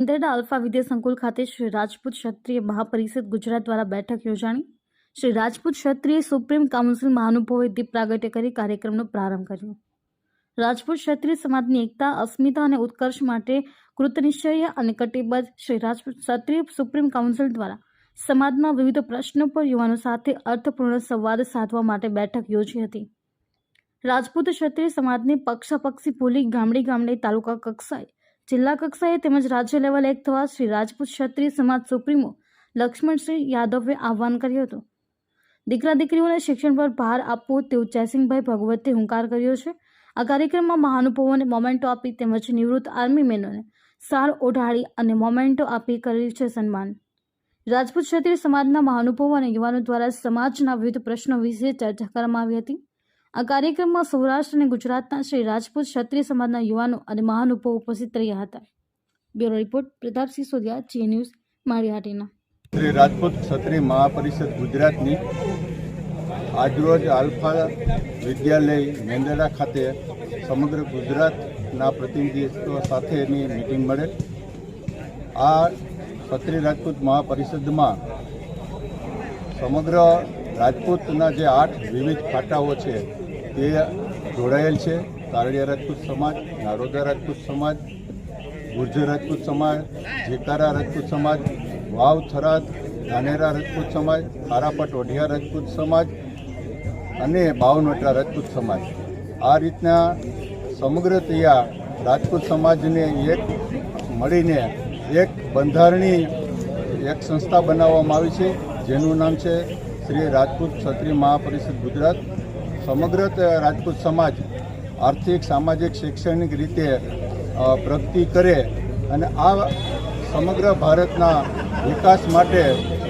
અંતરડા alpha વિદ્યા સંકુલ ખાતે શ્રી રાજપૂત ક્ષત્રિય મહાપરિષદ ગુજરાત દ્વારા બેઠક યોજાણી. શ્રી રાજપૂત ક્ષત્રિય સુપ્રીમ કાઉન્સિલ મહાનુભાવોએ દીપ પ્રાગટ્ય કરી કાર્યક્રમનો પ્રારંભ કર્યો. રાજપૂત ક્ષત્રિય સમાજની એકતા, અસ્મિતા અને ઉત્કર્ષ માટે કૃતનિશ્ચય અને કટિબદ્ધ શ્રી રાજપૂત ક્ષત્રિય સુપ્રીમ કાઉન્સિલ દ્વારા સમાજના વિવિધ પ્રશ્નો પર યુવાનો સાથે અર્થપૂર્ણ સંવાદ સાધવા માટે બેઠક યોજી હતી. રાજપૂત ક્ષત્રિય સમાજને પક્ષાપક્ષી ભૂલી ગામડે ગામડે તાલુકા કક્ષાએ જિલ્લા કક્ષાએ તેમજ રાજ્ય લેવલે એક થવા શ્રી રાજપૂત ક્ષત્રિય સમાજ સુપ્રીમો લક્ષ્મણસિંહ યાદવે આહવાન કર્યું હતું. દીકરા દીકરીઓને શિક્ષણ પર ભાર આપવો તેવું જયસિંહભાઈ ભગવતે હુંકાર કર્યો છે. આ કાર્યક્રમમાં મહાનુભાવોને મોમેન્ટો આપી તેમજ નિવૃત્ત આર્મી મેનોને સાર ઓઢાળી અને મોમેન્ટો આપી કર્યું છે સન્માન. રાજપૂત ક્ષત્રિય સમાજના મહાનુભાવો અને યુવાનો દ્વારા સમાજના વિવિધ પ્રશ્નો વિશે ચર્ચા કરવામાં આવી હતી. આ કાર્યક્રમમાં સૌરાષ્ટ્ર અને ગુજરાતના શ્રી રાજપૂત ક્ષત્રિય સમાજના યુવાનો અને મહાનુભાવો ઉપસ્થિત રહ્યા હતા. Bureau report, Pratapsinh Sodiya Zee news Malia Hatina Shri Rajput Kshatriya મહાપરિષદ ગુજરાતની આજરોજ આલ્ફા વિદ્યાલય મેંદરડા ખાતે સમગ્ર ગુજરાતના પ્રતિનિધિત્વ સાથેની મિટિંગ મળે આ ક્ષત્રિય રાજપૂત મહાપરિષદમાં સમગ્ર રાજપૂતના જે આઠ વિવિધ ફાટાઓ છે તે જોડાયેલ છે. કારડિયા રાજપૂત સમાજ, નારોદા રાજપૂત સમાજ, ગુર્જર રાજપૂત સમાજ, જેકારા રાજપૂત સમાજ, વાવ થરાદ, ધાનેરા રાજપૂત સમાજ, ખારાપટ ઓઢિયા રાજપૂત સમાજ અને બાવનોટા રાજપૂત સમાજ. આ રીતના સમગ્ર તૈયાર રાજપૂત સમાજને એક મળીને એક બંધારણી એક સંસ્થા બનાવવામાં આવી છે. જેનું નામ છે શ્રી રાજપૂત ક્ષત્રિય મહાપરિષદ ગુજરાત. સમગ્ર રાજપૂત સમાજ આર્થિક, સામાજિક, શૈક્ષણિક રીતે પ્રગતિ કરે અને આ સમગ્ર ભારતના વિકાસ માટે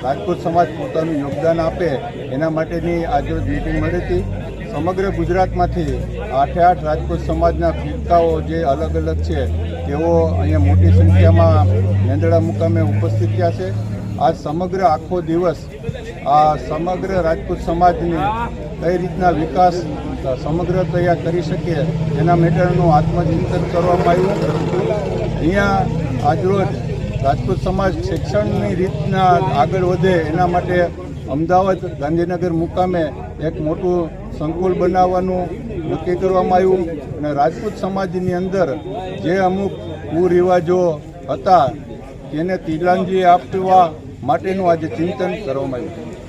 રાજપૂત સમાજ પોતાનું યોગદાન આપે એના માટેની આજે મિટિંગ મળી હતી. સમગ્ર ગુજરાતમાંથી આઠે આઠ રાજપૂત સમાજના ફિરકાઓ જે અલગ અલગ છે, તેઓ અહીંયા મોટી સંખ્યામાં મેંદડા મુકામે ઉપસ્થિત થયા છે. આ સમગ્ર આખો દિવસ આ સમગ્ર રાજપૂત સમાજની કઈ રીતના વિકાસ સમગ્ર તૈયાર કરી શકીએ એના મેટરનું આત્મચિંતન કરવામાં આવ્યું. અહીંયા આજરોજ રાજપૂત સમાજ શિક્ષણની રીતના આગળ વધે એના માટે અમદાવાદ ગાંધીનગર મુકામે એક મોટું સંકુલ બનાવવાનું નક્કી કરવામાં આવ્યું અને રાજપૂત સમાજની અંદર જે અમુક કુરિવાજો હતા તેને તિલાંજી આપવા માટેનું આજે ચિંતન કરવામાં આવ્યું.